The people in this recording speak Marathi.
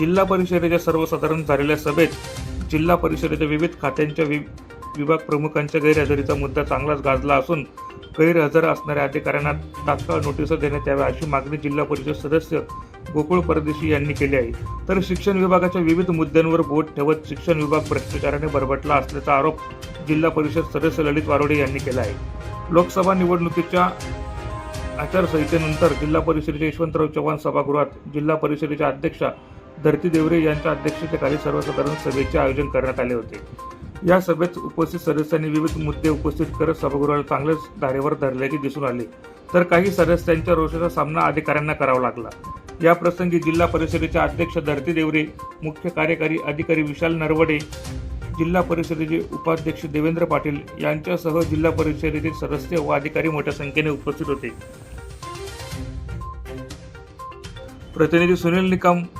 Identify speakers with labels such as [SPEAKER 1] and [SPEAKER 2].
[SPEAKER 1] जिल्हा परिषदेच्या सर्वसाधारण झालेल्या सभेत जिल्हा परिषदेच्या विविध खात्यांच्या वि विभाग प्रमुखांच्या गैरहजेरीचा मुद्दा चांगलाच गाजला असून गैरहजर असणाऱ्या अधिकाऱ्यांना तात्काळ नोटीस देण्यात याव्या अशी मागणी जिल्हा परिषद सदस्य गोकुळ परदेशी यांनी केली आहे. तर शिक्षण विभागाच्या विविध मुद्द्यांवर बोट ठेवत शिक्षण विभाग भ्रष्टाचाराने बरबटला असल्याचा आरोप जिल्हा परिषद सदस्य ललित वारोडे यांनी केला आहे. लोकसभा निवडणुकीच्या आचारसंहितेनंतर जिल्हा परिषदेच्या यशवंतराव चव्हाण सभागृहात जिल्हा परिषदेच्या अध्यक्षा धरती देवरे यांच्या अध्यक्षतेखाली सर्वसाधारण सभेचे आयोजन करण्यात आले होते. या सभेत उपस्थित सदस्यांनी विविध मुद्दे उपस्थित करत सभागृहाला चांगलेच धारेवर धरल्याचे दिसून आले. तर काही सदस्यांच्या रोषाचा सामना अधिकाऱ्यांना करावा लागला. या प्रसंगी जिल्हा परिषदेचे अध्यक्ष धरती देवरे मुख्य कार्यकारी अधिकारी विशाल नरवडे जिल्हा परिषदेचे उपाध्यक्ष देवेंद्र पाटील यांच्यासह जिल्हा परिषदेचे सदस्य व अधिकारी मोठ्या संख्येने उपस्थित होते. प्रतिनिधी सुनील निकम